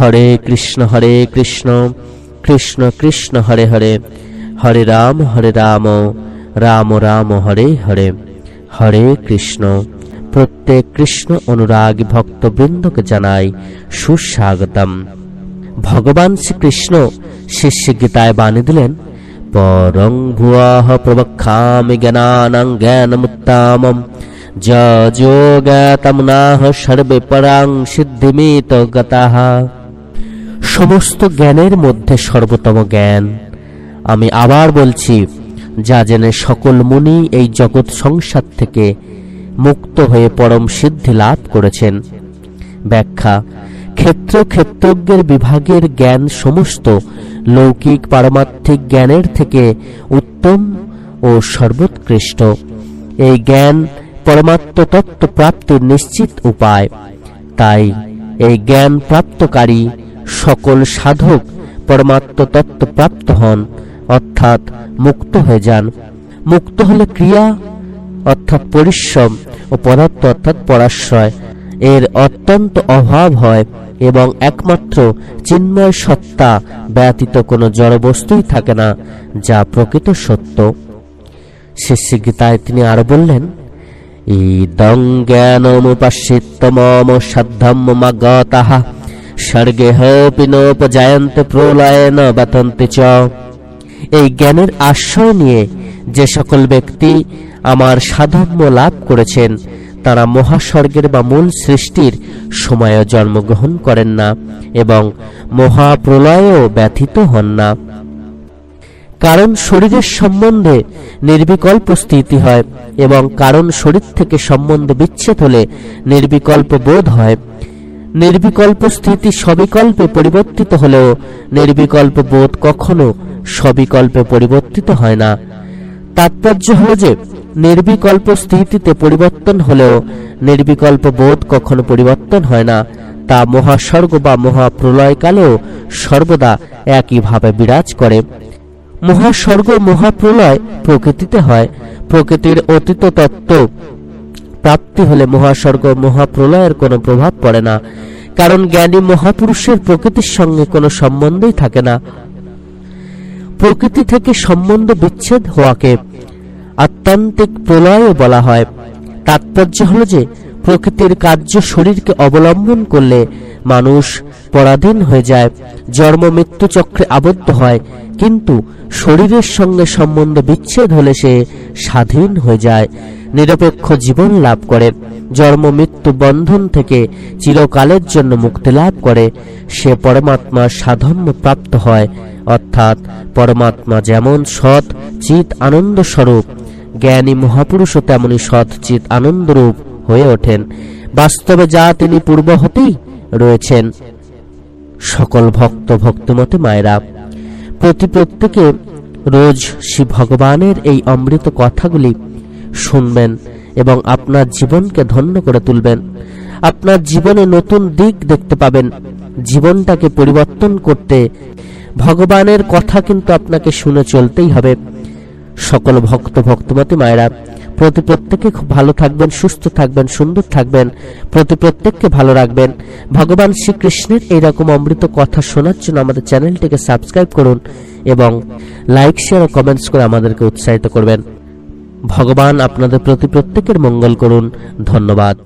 হরে কৃষ্ণ হরে কৃষ্ণ কৃষ্ণ কৃষ্ণ, হরে হরে। হরে রাম হরে রাম রাম রাম, হরে হরে। হরে কৃষ্ণ। প্রত্যেক কৃষ্ণ অনুরাগ ভক্তবৃন্দকে জানাই সুস্বাগতম। ভগবান শ্রীকৃষ্ণ শিষ্য গীতায় বাণী দিলেন, পরং ভুয়াহ প্রবক্ষামি জ্ঞানানাং জ্ঞানমুত্তামম। যোগাতমনাহ সর্বে পরাং সিদ্ধিমিত গতাহ। সমস্ত জ্ঞানের মধ্যে সর্বোত্তম জ্ঞান। আমি আবার বলছি, যা জেনে সকল মুনি এই জগৎ সংসার থেকে মুক্ত হয়ে পরম সিদ্ধি লাভ করেছেন। ব্যাখ্যা, ক্ষেত্র ক্ষেত্রজ্ঞের বিভাগের জ্ঞান সমস্ত লৌকিক পারমার্থিক জ্ঞানের থেকে উত্তম ও সর্বোৎকৃষ্ট। এই জ্ঞান পরমাত্ম তত্ত্ব প্রাপ্তির নিশ্চিত উপায়। তাই এই জ্ঞান প্রাপ্তকারী সকল সাধক পরমাত্ম তত্ত্ব প্রাপ্ত হন, অর্থাৎ মুক্ত হয়ে যান। মুক্ত হলে ক্রিয়া, অর্থাৎ পরিশ্রম ও পদার্থ, অর্থাৎ পরাশ্রয়, এর অত্যন্ত অভাব হয় এবং একমাত্র চিন্ময় সত্তা ব্যতীত কোনো জড়বস্তুই থাকে না, যা প্রকৃত সত্য। শিষ্য গীতায় তিনি আরও বললেন, ইদং জ্ঞানমুপাশ্রিত্য মম সাধ্যম মগতঃ স্বর্গেহ পিনোপজায়ন্ত প্রলয়েন বাতন্তি চ। এই জ্ঞানের আশ্রয় নিয়ে যে সকল ব্যক্তি আমার সাধম্য লাভ করেছেন, তারা মহাস্বর্গের বা মূল সৃষ্টির সময়ও জন্মগ্রহণ করেন না এবং মহাপ্রলয়েও ব্যথিত হন না। কারণ শরীরের সম্বন্ধে নির্বিকল্প স্থিতি হয় এবং কারণ শরীর থেকে সম্বন্ধ বিচ্ছেদ হলে নির্বিকল্প বোধ হয়। নির্বিকল্প স্থিতি সবিকল্পে পরিবর্তিত হলেও নির্বিকল্প বোধ কখনো সবিকল্পে পরিবর্তিত হয় না। তাৎপর্য হল যে নির্বিকল্প স্থিতিতে পরিবর্তন হলেও নির্বিকল্প বোধ কখনো পরিবর্তন হয় না। তা মহাস্বর্গ বা মহাপ্রলয়কালেও সর্বদা একইভাবে বিরাজ করে। মহাস্বর্গ মহাপ্রলয় প্রকৃতিতে হয়। প্রকৃতির অতীত তত্ত্ব প্রাপ্তি হলে মহাস্বর্গ মহাপ্রলয়ের কোনো প্রভাব পড়ে না, কারণ জ্ঞানী মহাপুরুষের প্রকৃতির সঙ্গে কোনো সম্বন্ধই থাকে না। প্রকৃতি থেকে সম্বন্ধ বিচ্ছেদ হওয়াকে আত্মান্তিক প্রলয়ও বলা হয়। তাৎপর্য হল যে, প্রকৃতির কার্য শরীরকে অবলম্বন করলে মানুষ পরাধীন হয়ে যায়, জন্ম মৃত্যু চক্রে আবদ্ধ হয়, কিন্তু শরীরের সঙ্গে সম্বন্ধ বিচ্ছেদ হলে সে স্বাধীন হয়ে যায়, নিরপেক্ষ জীবন লাভ করে, জন্ম মৃত্যু বন্ধন থেকে চিরকালের জন্য মুক্তি লাভ করে, সে পরমাত্মার সাধন্য প্রাপ্ত হয়। অর্থাৎ পরমাত্মা যেমন সৎ চিত আনন্দ স্বরূপ, জ্ঞানী মহাপুরুষও তেমনি সৎ চিত আনন্দরূপ হয়ে ওঠেন। বাস্তবে যা তিনি পূর্ব হতেই রয়েছেন। সকল ভক্ত ভক্তমতে মায়েরা, প্রতি প্রত্যেকে রোজ শ্রী ভগবানের এই অমৃত কথাগুলি শুনবেন এবং আপনার জীবনকে ধন্য করে তুলবেন। আপনার জীবনে নতুন দিক দেখতে পাবেন। জীবনটাকে পরিবর্তন করতে ভগবানের কথা কিন্তু আপনাকে শুনে চলতেই হবে। সকল ভক্ত, ভক্তমতী মায়েরা, প্রতি প্রত্যেকে খুব ভালো থাকবেন, সুস্থ থাকবেন, সুন্দর থাকবেন, প্রতি প্রত্যেককে ভালো রাখবেন। ভগবান শ্রীকৃষ্ণের এইরকম অমৃত কথা শোনার জন্য আমাদের চ্যানেলটিকে সাবস্ক্রাইব করুন। এবং লাইক শেয়ার ও কমেন্টস করে আমাদেরকে উৎসাহিত করবেন। ভগবান আপনাদের প্রতি প্রত্যেকের মঙ্গল করুন। ধন্যবাদ।